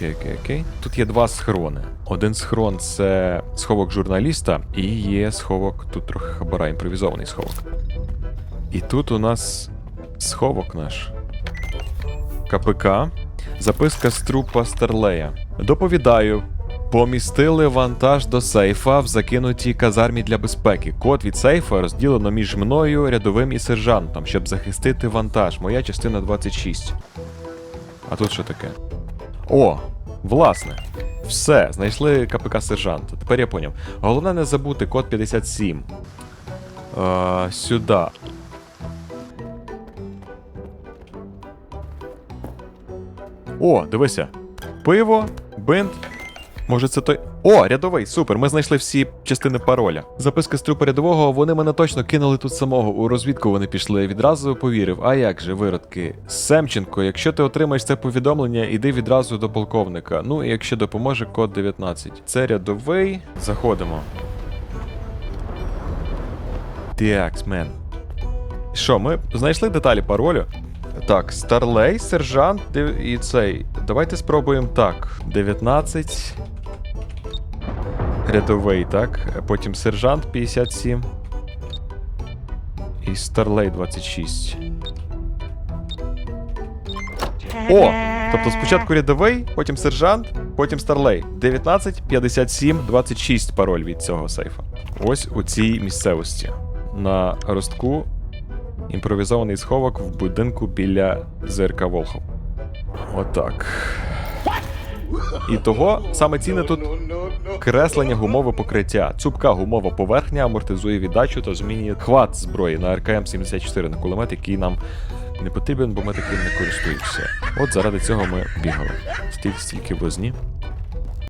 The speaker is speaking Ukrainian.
окей, окей, окей. Тут є два схорони. Один схрон це сховок журналіста, і є сховок, тут трохи хабара, імпровізований сховок. І тут у нас сховок наш. КПК. Записка з трупа Старлея. Доповідаю. Помістили вантаж до сейфа в закинутій казармі для безпеки. Код від сейфа розділено між мною, рядовим і сержантом, щоб захистити вантаж. Моя частина 26. А тут що таке? О, власне. Все, знайшли КПК сержанта. Тепер я поняв. Головне не забути код 57. Е, сюди. О, дивися. Пиво, бинт. Може, це той. О, рядовий, супер. Ми знайшли всі частини пароля. Записка з трупа рядового, вони мене точно кинули тут самого. У розвідку вони пішли. Відразу повірив. А як же, виродки? Семченко, якщо ти отримаєш це повідомлення, іди відразу до полковника. Ну і якщо допоможе, код 19. Це рядовий. Заходимо. Тіакс, мен. Що, ми знайшли деталі паролю? Так, Старлей, сержант і цей. Давайте спробуємо так. 19. Рядовий, так. Потім сержант 57. І Старлей 26. О! Тобто спочатку рядовий, потім сержант, потім Старлей. 19, 57, 26 пароль від цього сейфа. Ось у цій місцевості. На ростку імпровізований сховок в будинку біля ЗРК Волхов. Отак. І того саме цінне тут креслення гумове покриття. Цупка гумова поверхня амортизує віддачу та змінює хват зброї на РКМ-74 на кулемет, який нам не потрібен, бо ми таким не користуємося. От заради цього ми бігали. Стільки стільки возні.